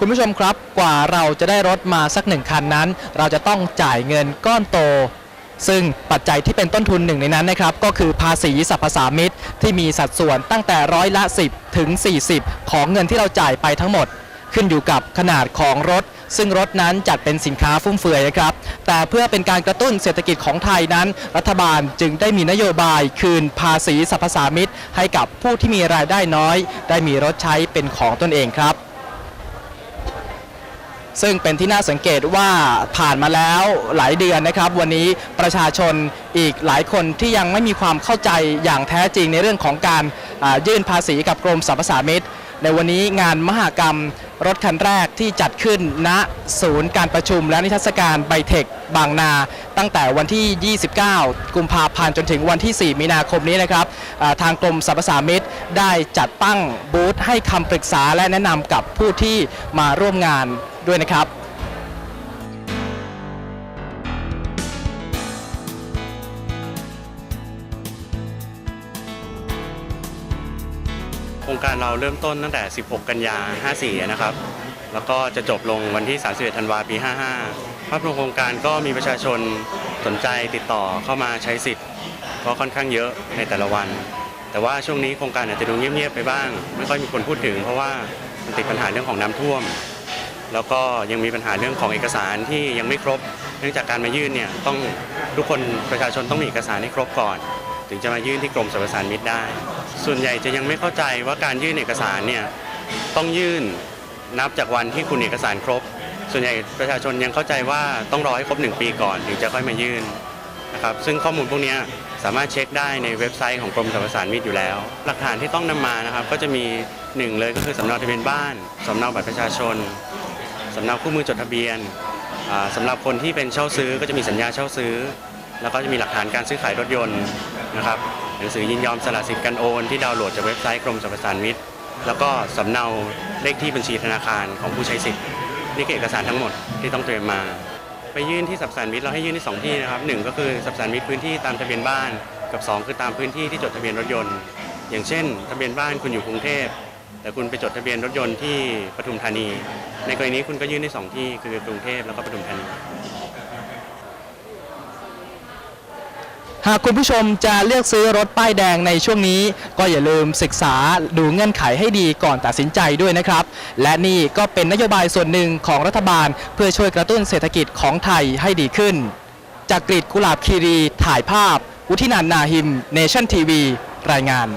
คุณผู้ชมครับกว่าเราจะได้รถมาสักหนึ่งคันนั้น เราจะต้องจ่ายเงินก้อนโต ซึ่งปัจจัยที่เป็นต้นทุนหนึ่งในนั้นนะครับ ก็คือภาษีสรรพสามิตที่มีสัดส่วนตั้งแต่ร้อยละ 10 ถึง 40 ของเงินที่เราจ่ายไปทั้งหมด ขึ้นอยู่กับขนาดของรถ ซึ่งรถนั้นจัดเป็นสินค้าฟุ่มเฟือยนะครับ แต่เพื่อเป็นการกระตุ้นเศรษฐกิจของไทยนั้น รัฐบาลจึงได้มีนโยบายคืนภาษีสรรพสามิตให้กับผู้ที่มีรายได้น้อย ได้มีรถใช้เป็นของตนเองครับ ซึ่งเป็นที่น่าสังเกตว่าผ่านมาแล้วหลายเดือนนะครับ วันนี้ประชาชนอีกหลายคนที่ยังไม่มีความเข้าใจอย่างแท้จริงในเรื่องของการยื่นภาษีกับกรมสรรพสามิตในวันนี้งานมหกรรม รถคันแรกที่จัดขึ้นณศูนย์การประชุมและนิทรรศการไบเทคบางนา ตั้งแต่วันที่ 29 กุมภาพันธ์จนถึงวันที่ 4 มีนาคมนี้นะครับทางกรมสรรพสามิตได้จัดตั้งบูธให้คำปรึกษาและแนะนำกับผู้ที่มาร่วมงานด้วยนะครับ โครงการเราเริ่มต้นตั้งแต่ 16 กันยา 54 นะครับ แล้วก็จะจบลงวันที่ 31 ธันวาปี 55 ภาพรวมโครงการก็มีประชาชนสนใจติดต่อเข้ามาใช้สิทธิ์ก็ค่อนข้างเยอะในแต่ละวัน แต่ว่าช่วงนี้โครงการอาจจะดูเงียบๆไปบ้าง ไม่ค่อยมีคนพูดถึง เพราะว่ามันติดปัญหาเรื่องของน้ำท่วม แล้วก็ยังมีปัญหาเรื่องของเอกสารที่ยังไม่ครบ เนื่องจากการมายื่นเนี่ยต้องทุกคนประชาชนต้องมีเอกสารให้ครบก่อน ถึงจะมายื่นที่กรมสรรพสานมิตได้ ส่วนใหญ่จะยังไม่เข้าใจว่าการยื่นเอกสารเนี่ยต้องยื่นนับจากวันที่คุณเอกสารครบ ส่วนใหญ่ประชาชนยังเข้าใจว่าต้องรอให้ครบ 1 ปีก่อนถึงจะค่อยมายื่นนะครับซึ่งข้อมูลพวกนี้สามารถเช็คได้ในเว็บไซต์ของกรมสรรพสานมิตอยู่แล้ว หลักฐานที่ต้องนำมานะครับก็จะมีหนึ่งเลยก็คือสำเนาทะเบียนบ้านสำเนาบัตรประชาชนสำเนาคู่มือจดทะเบียนอ่าสำหรับคนที่เป็นเช่าซื้อก็จะมีสัญญาเช่าซื้อ แล้วก็จะมีหลักฐานการซื้อขายรถยนต์ นะครับหนังสือยินยอมสละสิทธิ์การโอนที่ดาวน์โหลดจากเว็บไซต์กรมสรรพสามิตแล้วก็สำเนาเลขที่บัญชีธนาคารของผู้ใช้สิทธิ์นี่คือเอกสารทั้งหมดที่ต้องเตรียมมา ไปยื่นที่สับสานมิตรเราให้ยื่นที่สองที่นะครับหนึ่งก็คือสับสานมิตรพื้นที่ตามทะเบียนบ้าน กับสองคือตามพื้นที่ที่จดทะเบียนรถยนต์ อย่างเช่น ทะเบียนบ้านคุณอยู่กรุงเทพแต่คุณไปจดทะเบียนรถยนต์ที่ปทุมธานี ในกรณีนี้คุณก็ยื่นได้สองที่คือกรุงเทพแล้วก็ปทุมธานี หากคุณผู้ชมจะเลือกซื้อรถป้ายแดงในช่วงนี้ ก็อย่าลืมศึกษาดูเงื่อนไขให้ดีก่อนตัดสินใจด้วยนะครับ และนี่ก็เป็นนโยบายส่วนหนึ่งของรัฐบาล เพื่อช่วยกระตุ้นเศรษฐกิจของไทยให้ดีขึ้น จากกรีฑกุหลาบคีรีถ่ายภาพ อุทินันนาหิม เนชั่นทีวี รายงาน